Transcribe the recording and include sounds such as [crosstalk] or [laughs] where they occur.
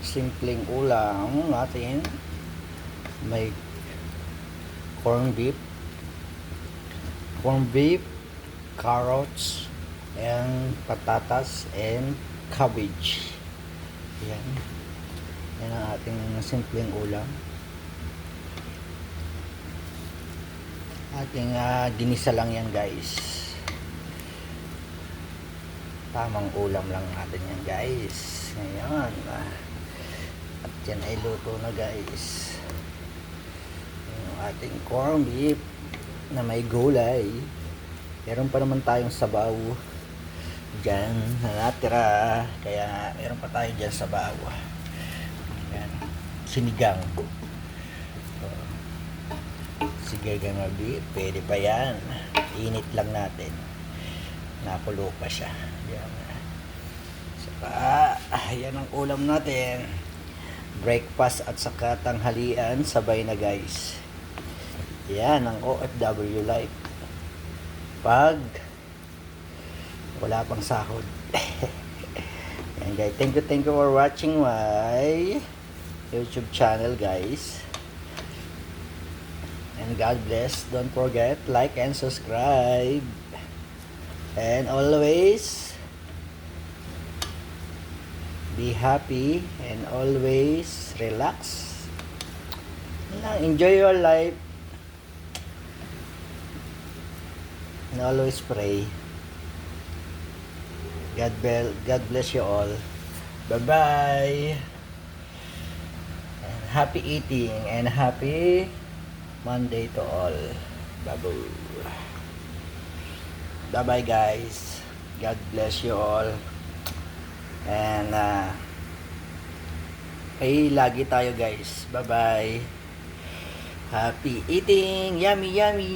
simpleng ulam natin. May corn beef, corn beef, carrots, and patatas, and cabbage. Yan. Yan ang ating simpleng ulam. Ating ah, ginisa lang yan guys. Tamang ulam lang natin yan guys. Ngayon. ah. At yan ay luto na guys. Yung ating corn beef na may gulay. Meron pa naman tayong sabaw dyan na natira. Kaya meron pa tayo dyan sabaw. Yan. Sinigang. So, Sige na beef, pwede pa yan. Init lang natin. Nakulo pa siya. Yan. Saka, yan ang ulam natin. Breakfast at saka tanghalian, sabay na guys. Yan ang OFW life. Pag wala pang sahod. [laughs] yan guys, thank you, thank you for watching my YouTube channel guys. And God bless. Don't forget, like and subscribe. And always be happy and always relax. Lang, Enjoy your life. And always pray. God, bel- God bless you all. Bye-bye. And happy eating and happy Monday to all. Babu. Bye bye guys. God bless you all. And uh, ay lagi tayo guys. Bye bye. Happy eating. Yummy yummy.